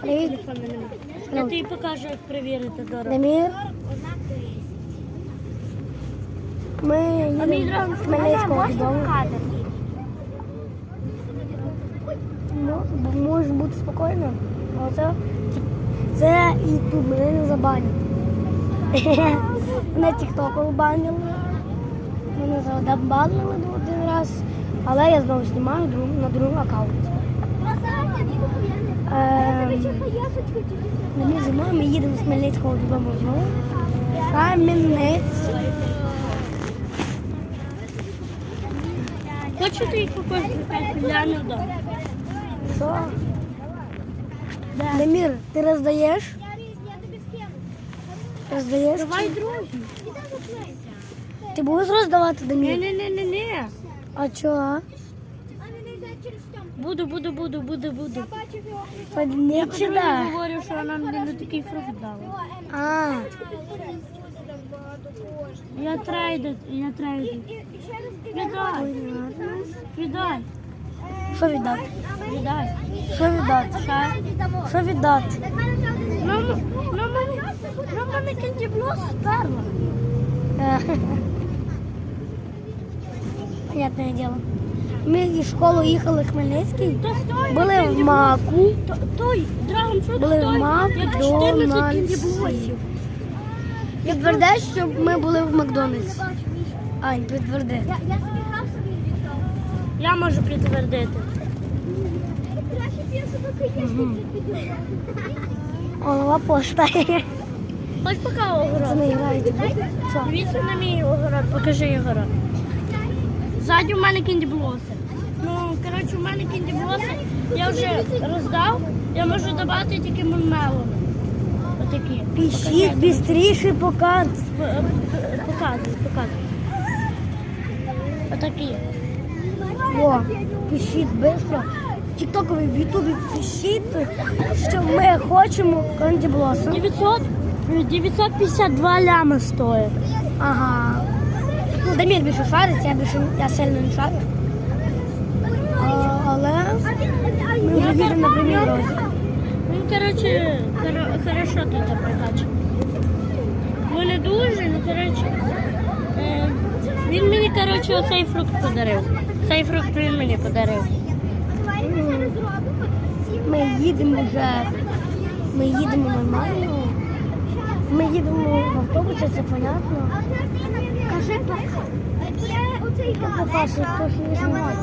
Привіт. телефону нема. Я тобі покажу, як перевірити дорогу. Демір. Ми їдемо з Хмельницького додому. Ну, можеш бути спокійно. А Це, це Ютуб, мене не забанять. Мене тіктоку банили. Мене забанили один раз. Але я знову знімаю на другому аккаунті. Ми зимою ми їдемо з Хмельницького додому знову. Кам'янець. Хочу тобі покажу, вдома. Що? Демір, ти роздаєш? Роздаєш? Давай другий. Ти будеш роздавати Демір? Ні-ні-ні-ні. А чого? Буду, буду, буду, буду, буду. Чи Я говорю, що вона мені не такий фрукт дала. А, Я трейдер, я трейдер. Віддай, віддай, що віддати? віддай. Що віддати? Що віддати? Ну, мене, кінтібло сперла. Е, Понятне діло. Ми із школи їхали в Хмельницький, були в Маку. Були в той? Мак, Я 14 Підтвердиш, що ми були в Макдональдс. Ань, підтверди. Я можу підтвердити. Голова постає. Хоч поки огород. Дивіться на мій огород, покажи огород. Ззаді у мене кіндіблоси. Ну, коротше, у мене кіндіблоси я вже роздав, я можу додати тільки мунмелони. Отакі. Пишіть бістріше показ. Показуй, показуй. Отакі. О, пишіть швидко. В Тіктокові, в Ютубі пишіть, що ми хочемо Канді Блосом. 900, 952 ляма стоїть. Дамір більше шарить, я більше я сильно не шарю. А, але ми вже їдемо на прямій дорозі. Ну, коротше, хоро- хорошо тут прокачано. Ну не дуже, ну коротше. Е, він мені, коротше, оцей фрукт подарив. Цей фрукт він мені подарив. Ми їдемо вже. Ми їдемо нормально. Ми їдемо в автобусі, це понятно. Кажи пока. Оцей Я покажу, хто ж не я. Давай.